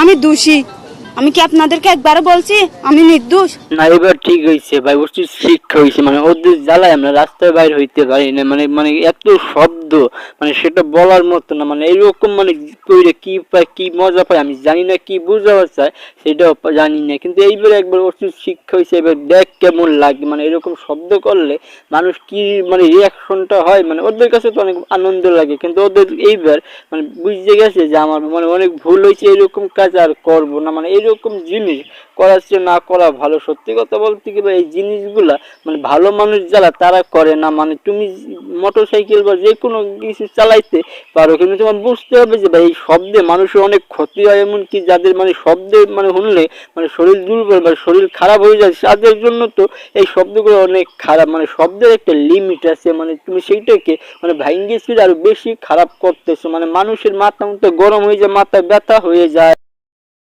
আমি দোষী। আমি কি আপনাদেরকে একবারও বলছি? আমি নির্দোষ। না, এবার ঠিক হয়েছে ভাই, বস্তু শিক্ষা হয়েছে মানে ওদের জ্বালায় আমরা রাস্তায় বাইরে হইতে পারি না মানে মানে এত শব্দ মানে সেটা বলার মতো না মানে এরকম মানে কইরে কি পায়, কি মজা পায়, আমি জানি না কি বুঝাতে চায়, সেটাও জানি না, কিন্তু এইবার একবার ওষুধ শিক্ষা হয়েছে, এবার দেখ কেমন লাগে মানে এরকম শব্দ করলে মানুষ কি মানে রিয়াকশনটা হয় মানে ওদের কাছে তো অনেক আনন্দ লাগে, কিন্তু ওদের এইবার মানে বুঝতে গেছে যে আমার মানে অনেক ভুল হয়েছে, এরকম কাজ আর করব না মানে এরকম জিনিস করার চেয়ে না করা ভালো। সত্যি কথা বলতে গেলে এই জিনিসগুলা মানে ভালো মানুষ যারা, তারা করে না। মানে তুমি মোটর সাইকেল বা যে কোনো কিছু চালাইতে পারো, কিন্তু তোমার বুঝতে হবে যে ভাই, এই শব্দে মানুষের অনেক ক্ষতি হয়। এমনকি যাদের মানে শব্দে মানে শুনলে মানে শরীর দুর্বল বা শরীর খারাপ হয়ে যায়, তাদের জন্য তো এই শব্দগুলো অনেক খারাপ। মানে শব্দের একটা লিমিট আছে। মানে তুমি সেইটাকে মানে ছিঁড়ে আরও বেশি খারাপ করতেছো। মানে মানুষের মাথা মতো গরম হয়ে যায়, মাথা ব্যথা হয়ে যায়।